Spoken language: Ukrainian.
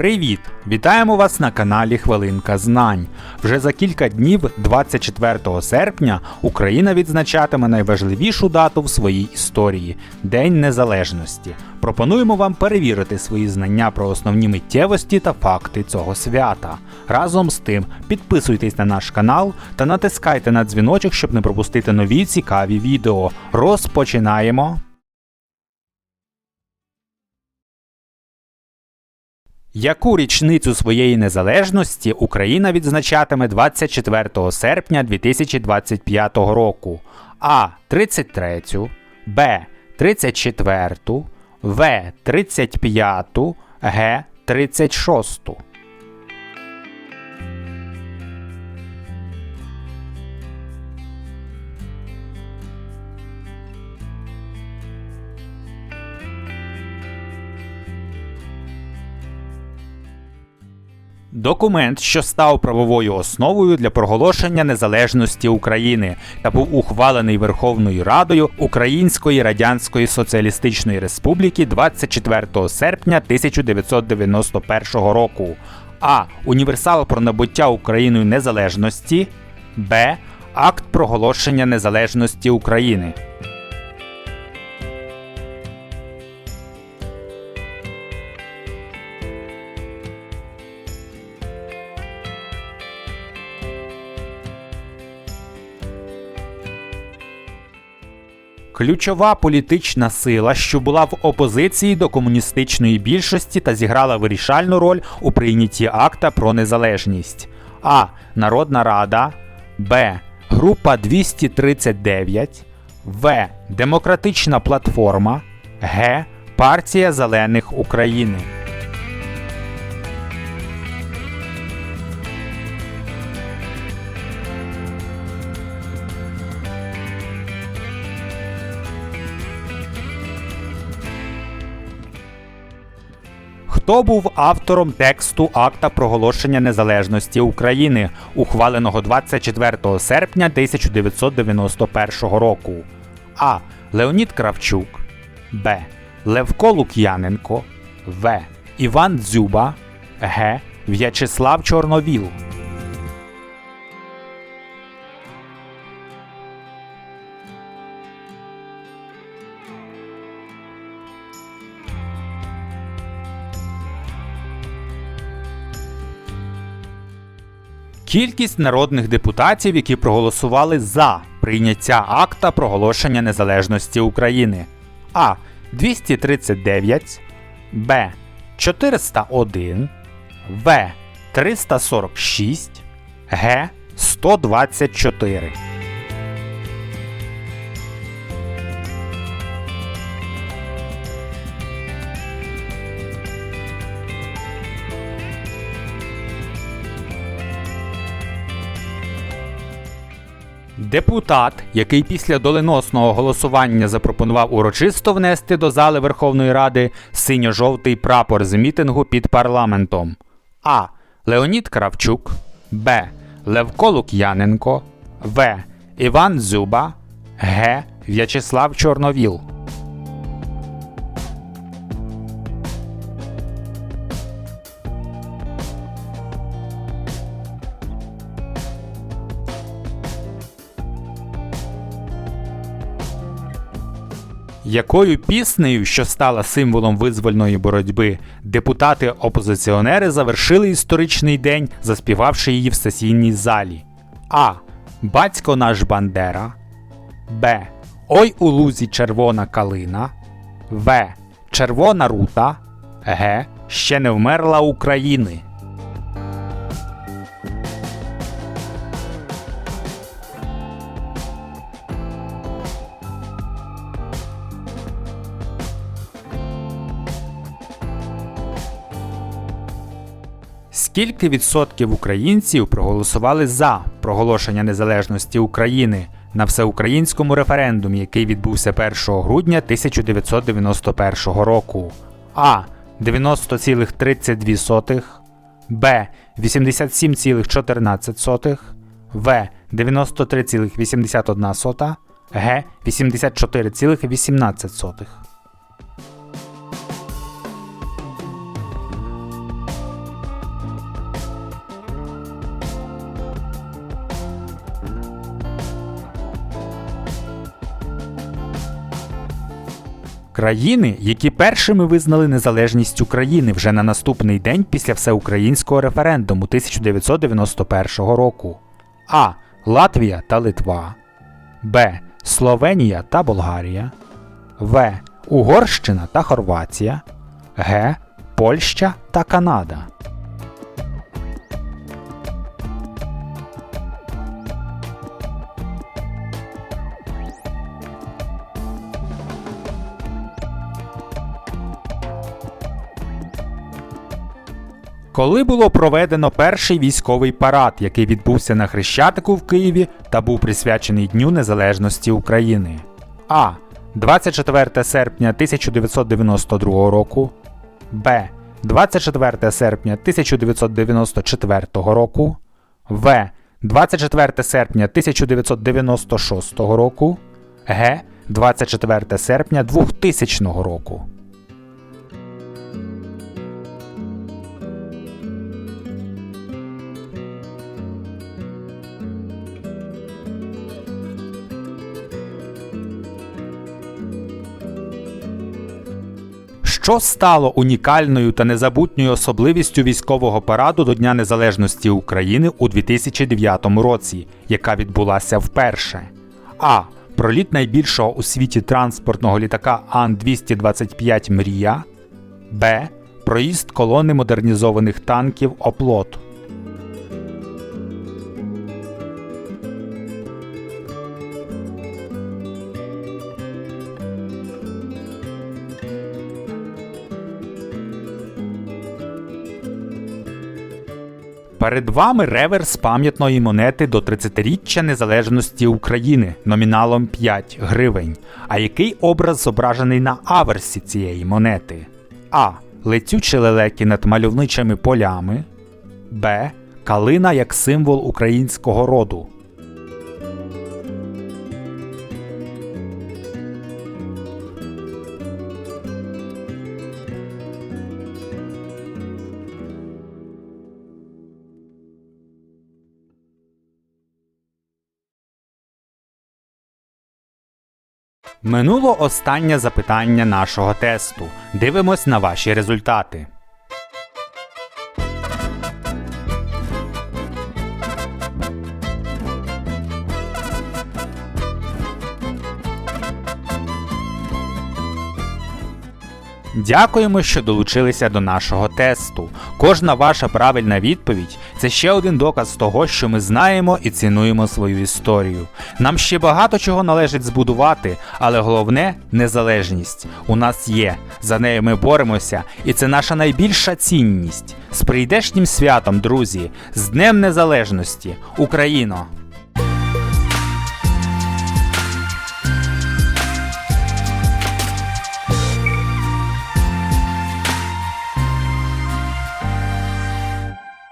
Привіт! Вітаємо вас на каналі Хвилинка Знань. Вже за кілька днів, 24 серпня, Україна відзначатиме найважливішу дату в своїй історії День Незалежності. Пропонуємо вам перевірити свої знання про основні миттєвості та факти цього свята. Разом з тим, підписуйтесь на наш канал та натискайте на дзвіночок, щоб не пропустити нові цікаві відео. Розпочинаємо! Яку річницю своєї незалежності Україна відзначатиме 24 серпня 2025 року? А. 33, Б. 34, В. 35, Г. 36. Документ, що став правовою основою для проголошення незалежності України та був ухвалений Верховною Радою Української Радянської Соціалістичної Республіки 24 серпня 1991 року. А. Універсал про набуття Україною незалежності. Б. Акт проголошення незалежності України. Ключова політична сила, що була в опозиції до комуністичної більшості та зіграла вирішальну роль у прийнятті акта про незалежність. А. Народна Рада. Б. Група 239. В. Демократична платформа. Г. Партія Зелених України. Хто був автором тексту акта проголошення незалежності України, ухваленого 24 серпня 1991 року? А. Леонід Кравчук, Б. Левко Лук'яненко, В. Іван Дзюба, Г. В'ячеслав Чорновіл. Кількість народних депутатів, які проголосували за прийняття акта проголошення незалежності України. А. 239, Б. 401, В. 346, Г. 124. Депутат, який після доленосного голосування запропонував урочисто внести до зали Верховної Ради синьо-жовтий прапор з мітингу під парламентом. А. Леонід Кравчук, Б. Левко Лук'яненко, В. Іван Зюба, Г. В'ячеслав Чорновіл. Якою піснею, що стала символом визвольної боротьби, депутати-опозиціонери завершили історичний день, заспівавши її в сесійній залі? А. Батько наш Бандера. Б. Ой у лузі червона калина. В. Червона рута. Г. Ще не вмерла України. Скільки відсотків українців проголосували за проголошення незалежності України на всеукраїнському референдумі, який відбувся 1 грудня 1991 року? А. 90,32, Б. 87,14, В. 93,81, Г. 84,18. Країни, які першими визнали незалежність України вже на наступний день після всеукраїнського референдуму 1991 року. А. Латвія та Литва. Б. Словенія та Болгарія. В. Угорщина та Хорватія. Г. Польща та Канада. Коли було проведено перший військовий парад, який відбувся на Хрещатику в Києві та був присвячений Дню Незалежності України? А. 24 серпня 1992 року. Б. 24 серпня 1994 року. В. 24 серпня 1996 року. Г. 24 серпня 2000 року. Що стало унікальною та незабутньою особливістю військового параду до Дня Незалежності України у 2009 році, яка відбулася вперше? А. Проліт найбільшого у світі транспортного літака Ан-225 Мрія. Б. Проїзд колони модернізованих танків Оплот. Перед вами реверс пам'ятної монети до 30-річчя незалежності України номіналом 5 гривень. А який образ зображений на аверсі цієї монети? А. Летючі лелеки над мальовничими полями. Б. Калина як символ українського роду. Минуло останнє запитання нашого тесту. Дивимось на ваші результати. Дякуємо, що долучилися до нашого тесту. Кожна ваша правильна відповідь це ще один доказ того, що ми знаємо і цінуємо свою історію. Нам ще багато чого належить збудувати, але головне незалежність. У нас є. За нею ми боремося, і це наша найбільша цінність. З прийдешнім святом, друзі, з Днем Незалежності, Україно!